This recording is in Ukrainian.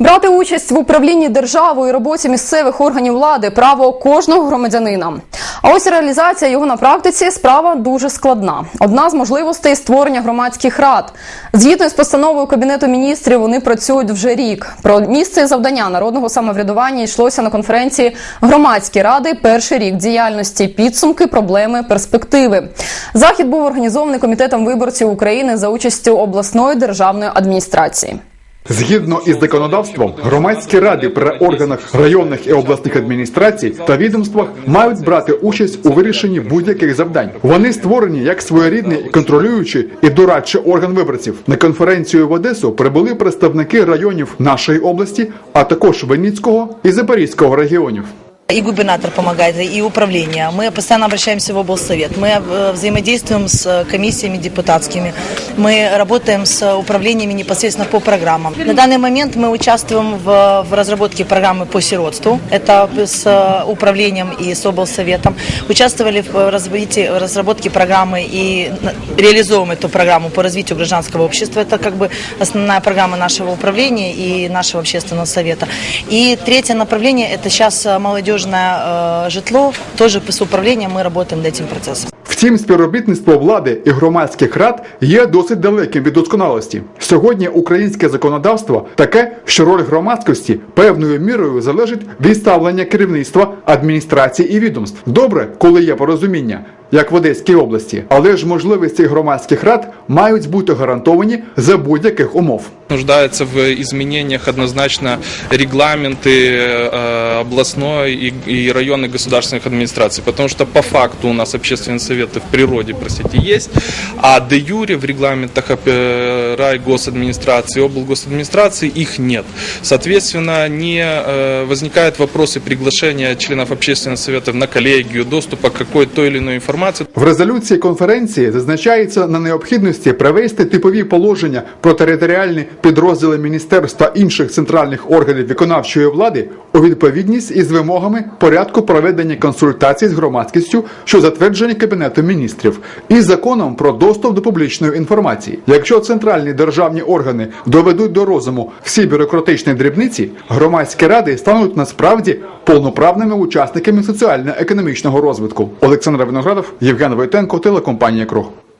Брати участь в управлінні державою і роботі місцевих органів влади право кожного громадянина. А ось реалізація його на практиці справа дуже складна. Одна з можливостей створення громадських рад. Згідно з постановою кабінету міністрів, вони працюють вже рік. Про місце завдання народного самоврядування йшлося на конференції громадські ради. Перший рік діяльності, підсумки, проблеми, перспективи. Захід був організований комітетом виборців України за участю обласної державної адміністрації. Згідно із законодавством, громадські ради при органах районних і обласних адміністрацій та відомствах мають брати участь у вирішенні будь-яких завдань. Вони створені як своєрідний контролюючий і дорадчий орган виборців. На конференцію в Одесу прибули представники районів нашої області, а також Винницького і Запорізького регіонів. И губернатор помогает, и управление. Мы постоянно обращаемся в облсовет. Мы э, взаимодействуем с э, комиссиями депутатскими. Мы работаем с управлениями непосредственно по программам. На данный момент мы участвуем в, в разработке программы по сиротству. Это с э, управлением и с облсоветом. Участвовали в развитии, в разработке программы и реализуем эту программу по развитию гражданского общества. Это как бы основная программа нашего управления и нашего общественного совета. И третье направление – это сейчас э, молодежное э, житло. Тоже с управлением мы работаем над этим процессом. Втім, співробітництво влади і громадських рад є досить далеким від досконалості. Сьогодні українське законодавство таке, що роль громадськості певною мірою залежить від ставлення керівництва адміністрації і відомств. Добре, коли є порозуміння. Як в Одеській області, але ж можливості громадських рад мають бути гарантовані за будь-яких умов. нуждается в изменениях однозначно регламенты э, областной и, и районной государственных администраций, потому что по факту у нас общественные советы в природе, простите, есть, а де юре в регламентах э, райгосадминистрации, облгосадминистрации их нет. Соответственно, не э, возникают вопросы приглашения членов общественных советов на коллегию, доступа к какой-то той или иной информации. в резолюції конференції зазначається на необхідності привести типові положення про територіальні підрозділи міністерства інших центральних органів виконавчої влади у відповідність із вимогами порядку проведення консультацій з громадськістю, що затверджені кабінетом міністрів, і законом про доступ до публічної інформації. Якщо центральні державні органи доведуть до розуму всі бюрократичні дрібниці, громадські ради стануть насправді повноправними учасниками соціально-економічного розвитку. Олександр Виноградов, Євген Войтенко, телекомпанія Круг.